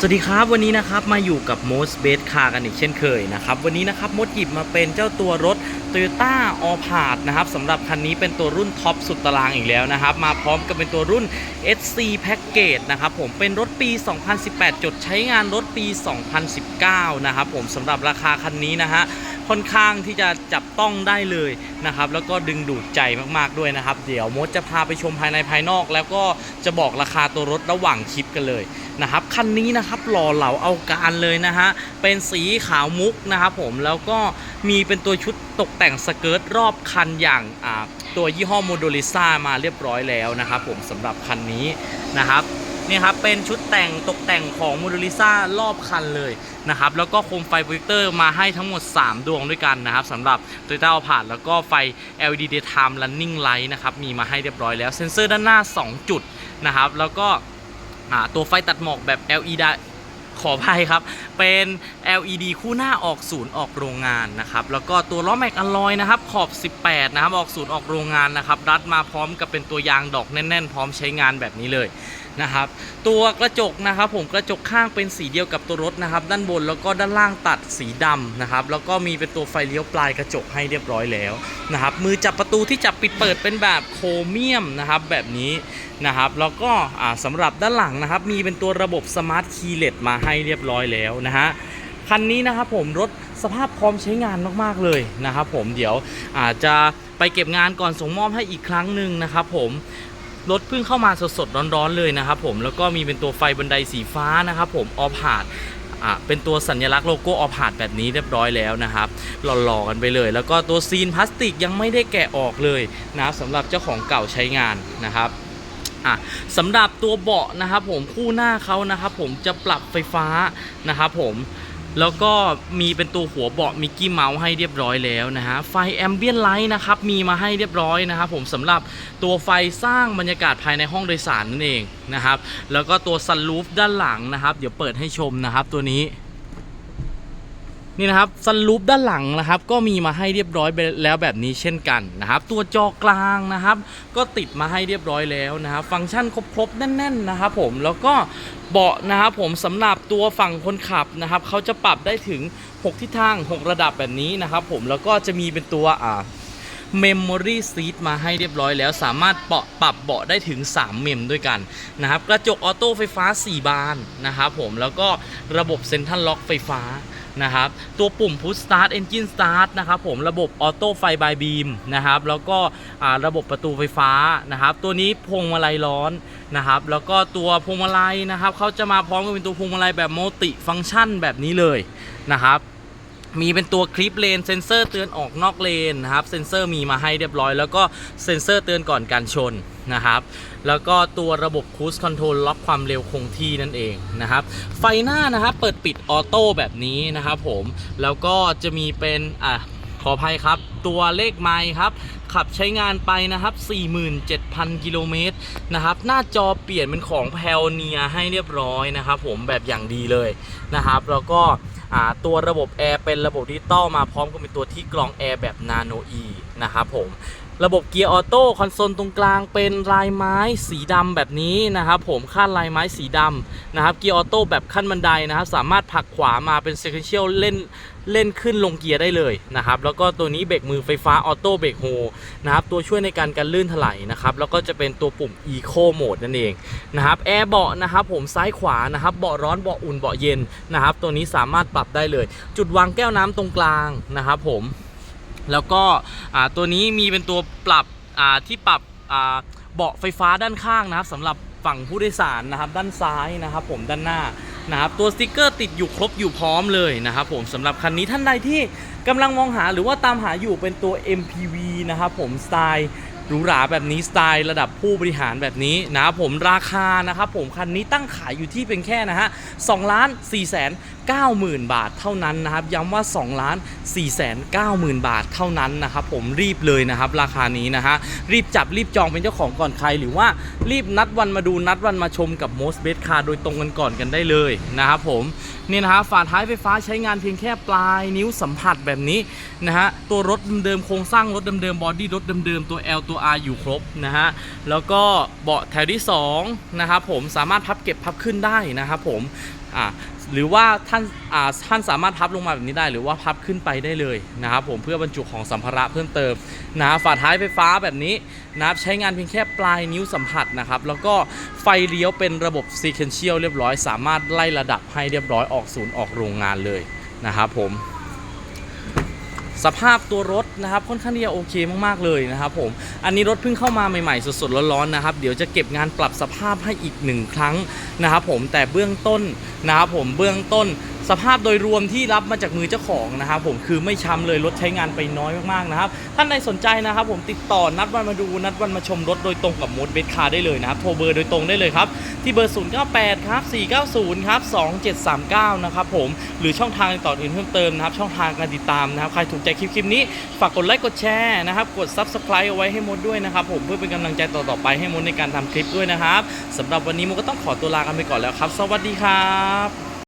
สวัสดีครับวันนี้นะครับมาอยู่กับ Most Best Car กันอีกเช่นเคยนะครับวันนี้นะครับมดหยิบมาเป็นเจ้าตัวรถ Toyota a l p a r d นะครับสำหรับคันนี้เป็นตัวรุ่นท็อปสุดตารางอีกแล้วนะครับมาพร้อมกับเป็นตัวรุ่น SC Package นะครับผมเป็นรถปี 2018 จดใช้งานรถปี 2019 นะครับผมสำหรับราคาคันนี้นะฮะ ค่อนข้างที่จะจับต้องได้เลยนะครับแล้วก็ดึงดูดใจมากๆด้วยนะครับ เดี๋ยวมดจะพาไปชมภายในภายนอก แล้วก็จะบอกราคาตัวรถระหว่างคลิปกันเลยนะครับคันนี้นะครับหล่อเหลาเอาการเลยนะฮะเป็นสีขาวมุกนะครับผมแล้วก็มีเป็นตัวชุดตกแต่งสเกิร์ตรอบคันอย่างตัวยี่ห้อโมโดลิซ่ามาเรียบร้อยแล้วนะครับผมสำหรับคันนี้นะครับ นี่ครับเป็นชุดแต่งตกแต่งของมโดลิซ่ารอบคันเลยนะครับแล้วก็โคมไฟโปรเจคเตอร์มาให้ทั้งหมด 3 ดวงด้วยกันนะครับสำหรับ Toyota a l p a r d แล้วก็ไฟ LED Daytime Running Light นะครับมีมาให้เรียบร้อยแล้วเซ็นเซอร์ด้านหน้า 2 จุดนะครับแล้วก็ตัวไฟตัดหมอกแบบ LED ขออภัยครับ เป็น LED คู่หน้าออกศูนย์ออกโรงงานนะครับ แล้วก็ตัวล้อแม็กอลลอยนะครับ ขอบ 18 นะครับ ออกศูนย์ออกโรงงานนะครับ รัดมาพร้อมกับเป็นตัวยางดอกแน่น ๆ พร้อมใช้งานแบบนี้เลย นะครับตัวกระจกนะครับผมกระจกข้างเป็นสีเดียวกับตัวรถนะครับด้านบนแล้วก็ด้านล่างตัดสีดำนะครับแล้วก็มีเป็นตัวไฟเลี้ยวปลายกระจกให้เรียบร้อยแล้วนะครับมือจับประตูที่จับปิดเปิดเป็นแบบโครเมียมนะครับแบบนี้นะครับแล้วก็อ่าสำหรับด้านหลังนะครับมีเป็นตัวระบบสมาร์ทคีย์เลสมาให้เรียบร้อยแล้วนะฮะคันนี้นะครับผมรถสภาพพร้อมใช้งานมาก ๆ เลยนะครับผมเดี๋ยวอาจจะไปเก็บงานก่อนส่งมอบให้อีกครั้งหนึ่งนะครับผม รถเพิ่งเข้ามาสดๆร้อนๆเลยนะครับผมแล้วก็มีเป็นตัวไฟบันไดสีฟ้านะครับผมออพาดอ่าเป็นตัวสัญลักษณ์โลโก้ออพาดแบบนี้เรียบร้อยแล้วนะครับหล่อๆกันไปเลย แล้วก็ตัวซีนพลาสติกยังไม่ได้แกะออกเลยนะครับสำหรับเจ้าของเก่าใช้งานนะครับอะสำหรับตัวเบาะนะครับผมคู่หน้าเขานะครับผมจะปรับไฟฟ้านะครับผม แล้วก็มีเป็นตัวหัวเบาะมิกกี้เมาส์ให้เรียบร้อยแล้วนะฮะ ไฟแอมเบียนไลท์นะครับ มีมาให้เรียบร้อยนะครับผมสำหรับตัวไฟสร้างบรรยากาศภายในห้องโดยสารนั่นเองนะครับ แล้วก็ตัวซันรูฟด้านหลังนะครับ เดี๋ยวเปิดให้ชมนะครับตัวนี้ นี่นะครับซันรูปด้านหลังนะครับก็มีมาให้เรียบร้อยแล้วแบบนี้เช่นกันนะครับ ตัวจอกลางนะครับ ก็ติดมาให้เรียบร้อยแล้วนะครับ ฟังก์ชันครบๆแน่น ๆนะครับ ผมแล้วก็เบาะนะครับผมสำหรับตัวฝั่งคนขับนะครับเขาจะปรับได้ถึง 6 ทิศทาง 6 ระดับแบบนี้นะครับ ผมแล้วก็จะมีเป็นตัวอ่า Memory Seat มาให้เรียบร้อยแล้วสามารถเปาะปรับเบาะได้ถึง 3 เมมด้วยกันนะครับ กระจกออโต้ไฟฟ้า 4 บานนะครับผมแล้วก็ระบบเซ็นทรัลล็อกไฟฟ้า นะครับ ตัวปุ่ม Push Start Engine Start นะครับผมระบบออโต้ไฟบายบีมนะครับแล้วก็ระบบประตูไฟฟ้านะครับ ตัวนี้พวงมาลัยร้อนนะครับ แล้วก็ตัวพวงมาลัยนะครับเขาจะมาพร้อมกับเป็นตัวพวงมาลัยแบบมัลติฟังก์ชันแบบนี้เลยนะครับ มีเป็นตัวคลิปเลนเซนเซอร์เตือนออกนอกเลนนะครับเซนเซอร์มีมาให้เรียบร้อย แล้วก็เซนเซอร์เตือนก่อนการชนนะครับแล้วก็ตัวระบบคูสคอนโทรลล็อกความเร็วคงที่นั่นเองนะครับไฟหน้านะครับเปิดปิดออโต้แบบนี้นะครับผมแล้วก็จะมีเป็นอะขออภัยครับ ตัวเลขไมล์ครับ ขับใช้งานไปนะครับ 47,000 กิโลเมตรนะครับ หน้าจอเปลี่ยนเป็นของ p a l n e r ให้เรียบร้อยนะครับผมแบบอย่างดีเลยนะครับ แล้วก็ ตัวระบบแอร์เป็นระบบดิจิตอลมาพร้อมกับเป็นตัวที่กรองแอร์แบบ Nano E นะครับผมระบบเกียร์ออโต้คอนโซลตรงกลางเป็นลายไม้สีดำแบบนี้นะครับผมคาดลายไม้สีดำนะครับเกียร์ออโต้แบบขั้นบันไดนะครับสามารถผลักขวามาเป็น sequential เล่นเล่นขึ้นลงเกียร์ได้เลยนะครับแล้วก็ตัวนี้เบรกมือไฟฟ้าออโต้เบรกโฮนะครับตัวช่วยในการกันลื่นถลายนะครับแล้วก็จะเป็นตัวปุ่ม Eco Mode นั่นเอง นะครับแอร์เบาะนะครับผมซ้ายขวานะครับเบาะร้อนเบาะอุ่นเบาะเย็นนะครับตัวนี้สามารถปรับได้เลย จุดวางแก้วน้ำตรงกลางนะครับผมแล้วก็อ่าตัวนี้มีเป็นตัวปรับอ่าที่ปรับอ่าเบาะไฟฟ้าด้านข้างนะครับสำหรับฝั่งผู้โดยสารนะครับด้านซ้ายนะครับผมด้านหน้านะครับตัวสติกเกอร์ติดอยู่ครบอยู่พร้อมเลยนะครับผมสำหรับคันนี้ท่านใดที่กำลังมองหาหรือว่าตามหาอยู่เป็นตัว MPV นะครับผมสไตล์ หรูหราแบบนี้สไตล์ระดับผู้บริหารแบบนี้นะผมราคานะครับผมคันนี้ตั้งขายอยู่ที่เป็นแค่นะฮะ2ล้าน4แสน 90,000 บาทเท่านั้นนะครับ ย้ำว่า2ล้าน4 9 0 0 0 0 บาทเท่านั้นนะครับ ผมรีบเลยนะครับ ราคานี้นะฮะรีบจับรีบจองเป็นเจ้าของก่อนใครหรือว่ารีบนัดวันมาดูนัดวันมาชมกับ Most Best Car โดยตรงกันก่อนกันได้เลยนะครับผมนี่นะฮะฝาท้ายไฟฟ้าใช้งานเพียงแค่ปลายนิ้วสัมผัสแบบนี้นะฮะตัวรถเดิมๆโครงสร้างรถเดิมๆบอดี้รถเดิมๆตัว L ตัว R อยู่ครบนะฮะแล้วก็เบาะแถวที่2นะครับผมสามารถพับเก็บพับขึ้นได้นะครับผม อ่าหรือว่าท่านอ่าท่านสามารถพับลงมาแบบนี้ได้ หรือว่าพับขึ้นไปได้เลยนะครับผมเพื่อบรรจุของสัมภาระเพิ่มเติมนะฝาท้ายไฟฟ้าแบบนี้นะครับใช้งานเพียงแค่ปลายนิ้วสัมผัสนะครับแล้วก็ไฟเลี้ยวเป็นระบบซีเควนเชียลเรียบร้อย สามารถไล่ระดับให้เรียบร้อยออกศูนย์ออกโรงงานเลยนะครับผม สภาพตัวรถนะครับค่อนข้างที่จะโอเคมากๆเลยนะครับผมอันนี้รถเพิ่งเข้ามาใหม่ๆสดๆร้อนๆนะครับเดี๋ยวจะเก็บงานปรับสภาพให้อีกหนึ่งครั้งนะครับผมแต่เบื้องต้นนะครับผมเบื้องต้น สภาพโดยรวมที่รับมาจากมือเจ้าของนะครับผมคือไม่ช้ำเลยรถใช้งานไปน้อยมากๆนะครับท่านใดสนใจนะครับผมติดต่อนัดวันมาดูนัดวันมาชมรถโดยตรงกับมดเบสคาได้เลยนะครับโทรเบอร์โดยตรงได้เลยครับที่เบอร์ 098ครับ490ครับ2739นะครับผมหรือช่องทางติดต่ออื่นเพิ่มเติมนะครับช่องทางการติดตามนะครับใครถูกใจคลิปคลิปนี้ฝากกดไลค์กดแชร์นะครับกด Subscribe เอาไว้ให้มดด้วยนะครับผมเพื่อเป็นกำลังใจต่อๆไปให้มดในการทำคลิปด้วยนะครับสำหรับวันนี้มดก็ต้องขอตัวลากันไปก่อนแล้วครับ สวัสดีครับ